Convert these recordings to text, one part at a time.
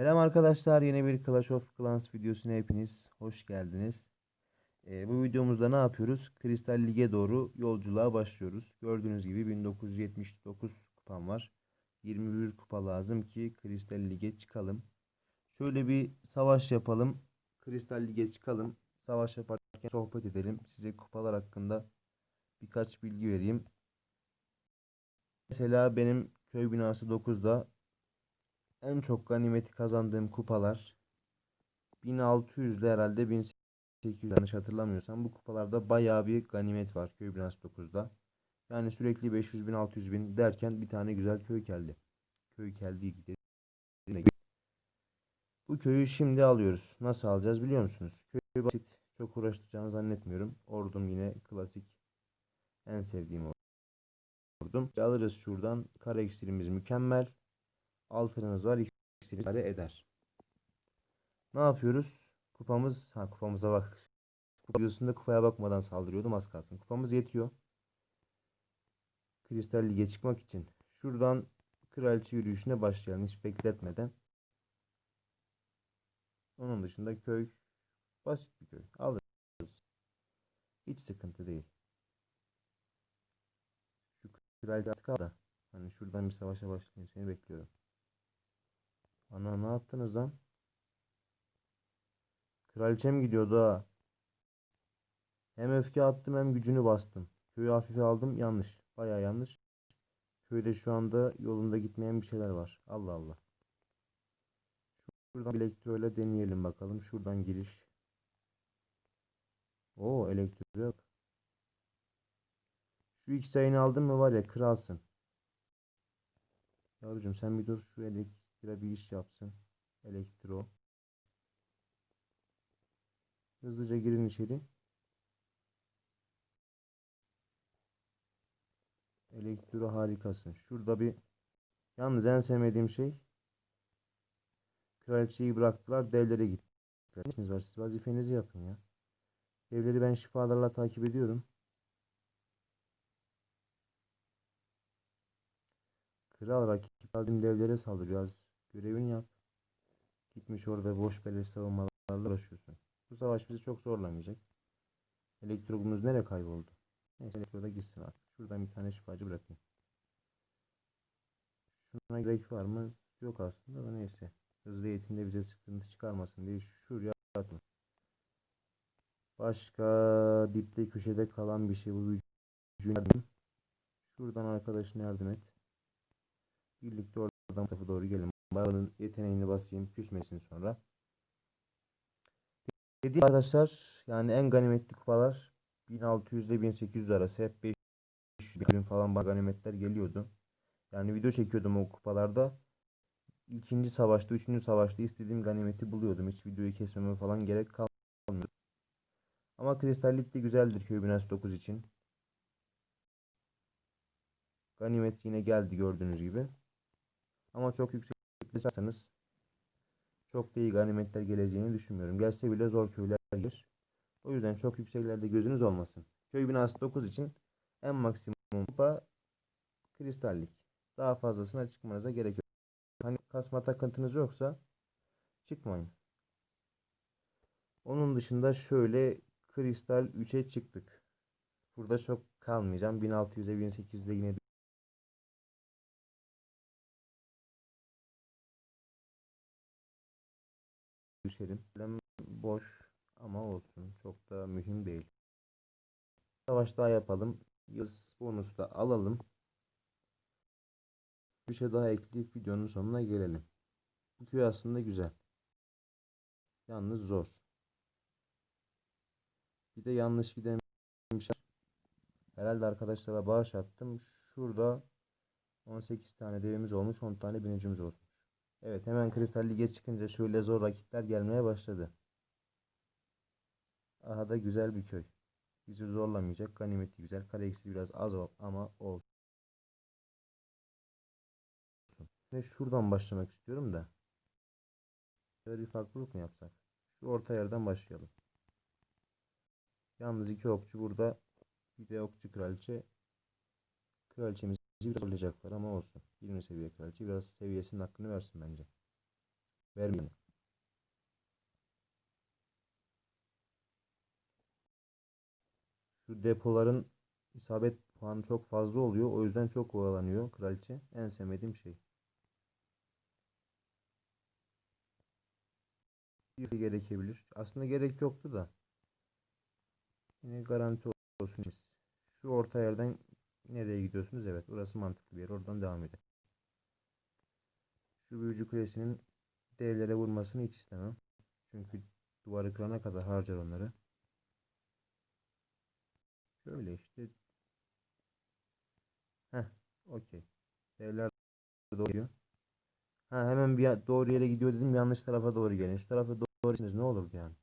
Selam arkadaşlar, yeni bir Clash of Clans videosuna hepiniz hoş geldiniz. Ee, bu videomuzda ne yapıyoruz? Kristal Lig'e doğru yolculuğa başlıyoruz. Gördüğünüz gibi 1979 kupam var. 21 kupa lazım ki Kristal Lig'e çıkalım. Şöyle bir savaş yapalım. Kristal Lig'e çıkalım. Savaş yaparken sohbet edelim. Size kupalar hakkında birkaç bilgi vereyim. Mesela benim köy binası 9'da en çok ganimeti kazandığım kupalar 1600'de herhalde 1800 yanlış hatırlamıyorsam bu kupalarda bayağı bir ganimet var köy binası 9'da. Yani sürekli 500 bin 600 bin derken bir tane güzel köy geldi. Köy geldi gidelim. Bu köyü şimdi alıyoruz. Nasıl alacağız biliyor musunuz? Köy basit. Çok uğraştıracağını zannetmiyorum. Ordum yine klasik. En sevdiğim ordum. Alırız şuradan. Kara iksirimiz mükemmel altınımız var. İksir idare eder. Ne yapıyoruz? Kupamız, ha kupamıza bak. Kupa videosunda kupaya bakmadan saldırıyordum az kalsın. Kupamız yetiyor. Kristal Lig'e çıkmak için. Şuradan kraliçe yürüyüşüne başlayalım hiç bekletmeden. Onun dışında köy basit bir köy. Alırız. Hiç sıkıntı değil. Şu kraliçe artık al da. Hani şuradan bir savaşa başlayayım. Seni bekliyorum. Ana ne yaptınız lan? Kraliçem gidiyordu ha. Hem öfke attım hem gücünü bastım. Köyü hafife aldım. Yanlış. Baya yanlış. Köyde şu anda yolunda gitmeyen bir şeyler var. Allah Allah. Şuradan elektro ile deneyelim bakalım. Şuradan giriş. Oo elektro yok. Şu iki sayını aldın mı var ya kralsın. Yavrucuğum sen bir dur şu elektra bir iş yapsın. Elektro. Hızlıca girin içeri. Elektro harikasın. Şurada bir yalnız en sevmediğim şey kraliçeyi bıraktılar devlere gittiler. İşiniz var siz vazifenizi yapın ya. Devleri ben şifalarla takip ediyorum. Kral rakip aldığın devlere saldırıyor. Görevini yap. Gitmiş orada boş beleş savunmalarla uğraşıyorsun. Bu savaş bizi çok zorlamayacak. Elektromuz nereye kayboldu? Neyse elektroda gitsin artık. Şuradan bir tane şifacı bırakayım. Şuna gerek var mı? Yok aslında da neyse. Hızlı eğitimde bize sıkıntı çıkarmasın diye şuraya atma. Başka dipte köşede kalan bir şey bu gücün. Şuradan arkadaşına yardım et. Birlikte oradan tarafa doğru gelin. Babanın yeteneğini basayım. Küsmesin sonra. Dediğim arkadaşlar yani en ganimetli kupalar 1600 ile 1800 arası hep 500 bin falan ganimetler geliyordu. Yani video çekiyordum o kupalarda. İkinci savaşta, üçüncü savaşta istediğim ganimeti buluyordum. Hiç videoyu kesmeme falan gerek kalmıyor. Ama kristallik de güzeldir köy binası 9 için. Ganimet yine geldi gördüğünüz gibi. Ama çok yüksek yaşarsanız çok da iyi ganimetler geleceğini düşünmüyorum. Gelse bile zor köyler gelir. O yüzden çok yükseklerde gözünüz olmasın. Köy binası 9 için en maksimum kupa kristallik. Daha fazlasına çıkmanıza gerek yok. Hani kasma takıntınız yoksa çıkmayın. Onun dışında şöyle kristal 3'e çıktık. Burada çok kalmayacağım. 1600'e 1800'e yine düşerim. Problem boş ama olsun. Çok da mühim değil. Savaş daha yapalım. Yaz bonus da alalım. Bir şey daha ekleyip videonun sonuna gelelim. Bu köy aslında güzel. Yalnız zor. Bir de yanlış giden bir şey. Herhalde arkadaşlara bağış attım. Şurada 18 tane devimiz olmuş, 10 tane binicimiz olmuş. Evet hemen Kristal Lig'e çıkınca şöyle zor rakipler gelmeye başladı. Aha da güzel bir köy. Bizi zorlamayacak. Ganimeti güzel. Eksi biraz az ol ama olsun. Ve şuradan başlamak istiyorum da. Şöyle bir farklılık mı yapsak? Şu orta yerden başlayalım. Yalnız iki okçu burada. Bir de okçu kraliçe. Kraliçemizi biraz zorlayacaklar ama olsun. 20 seviye kraliçe biraz seviyesinin hakkını versin bence. vermeyin. Şu depoların isabet puanı çok fazla oluyor. O yüzden çok oyalanıyor kraliçe. En sevmediğim şey. Gerekebilir. Aslında gerek yoktu da. Yine garanti olsun. Şu orta yerden nereye gidiyorsunuz? Evet, orası mantıklı bir yer. Oradan devam edelim. Şu büyücü kulesinin devlere vurmasını hiç istemem. Çünkü duvarı kırana kadar harcar onları. Şöyle işte. Heh, okey. Devler doğru gidiyor. Ha hemen bir doğru yere gidiyor dedim yanlış tarafa doğru gelin. Şu tarafa doğru gitseniz ne olurdu yani?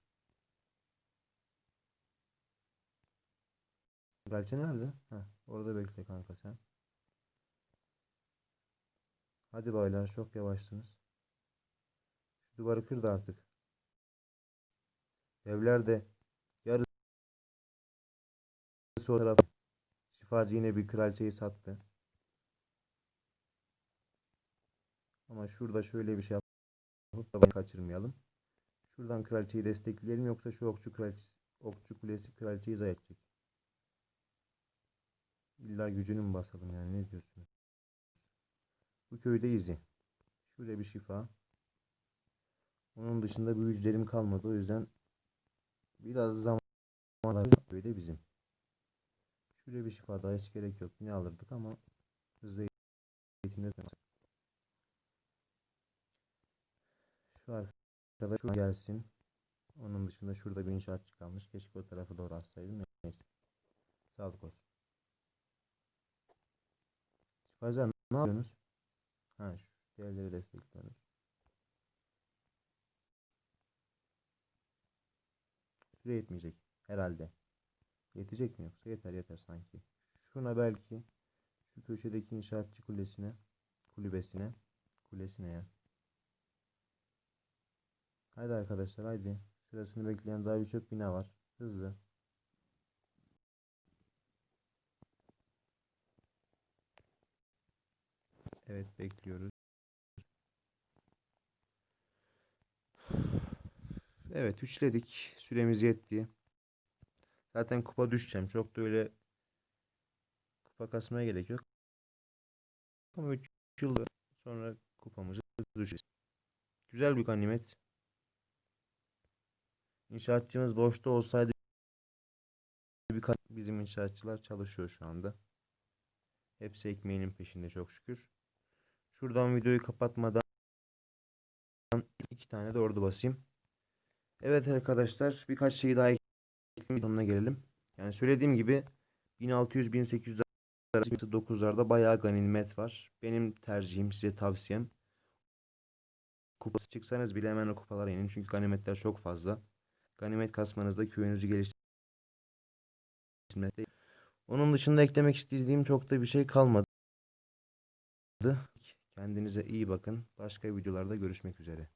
Galça nerede? Ha, orada bekle kanka sen. Hadi baylar çok yavaşsınız. Şu duvarı kır da artık. Evler de yarısı o taraf. Şifacı yine bir kraliçeyi sattı. Ama şurada şöyle bir şey yapıp da kaçırmayalım. Şuradan kraliçeyi destekleyelim yoksa şu okçu kraliçesi, okçu kulesi kraliçeyi zayi edecek. İlla gücünü mü basalım yani ne diyorsunuz? Bu köyde izi. Şurada bir şifa. Onun dışında büyücülerim kalmadı o yüzden biraz zaman köyde bizim. Şuraya bir şifa daha hiç gerek yok. Yine alırdık ama hızlı eğitimde Şu arkada şu gelsin. Onun dışında şurada bir inşaat kalmış. Keşke o tarafa doğru atsaydım. Neyse. Sağlık olsun. Şifacılar ne yapıyorsunuz? Ha şu diğerleri destekliyorsunuz. Süre yetmeyecek. Herhalde. Yetecek mi yoksa? Yeter yeter sanki. Şuna belki şu köşedeki inşaatçı kulesine kulübesine kulesine ya. Haydi arkadaşlar haydi. Sırasını bekleyen daha birçok bina var. Hızlı. Evet bekliyoruz. Evet üçledik. Süremiz yetti. Zaten kupa düşeceğim. Çok da öyle kupa kasmaya gerek yok. Ama 3 yıl sonra kupamızı düşeceğiz. Güzel bir ganimet. İnşaatçımız boşta olsaydı bizim inşaatçılar çalışıyor şu anda. Hepsi ekmeğinin peşinde çok şükür. Şuradan videoyu kapatmadan iki tane de ordu basayım. Evet arkadaşlar birkaç şey daha ekleyelim sonuna gelelim. Yani söylediğim gibi 1600-1800 arası 9'larda bayağı ganimet var. Benim tercihim size tavsiyem. Kupası çıksanız bile hemen o kupalara inin. Çünkü ganimetler çok fazla. Ganimet kasmanızda köyünüzü geliştirmekte. Onun dışında eklemek istediğim çok da bir şey kalmadı. Kendinize iyi bakın. Başka videolarda görüşmek üzere.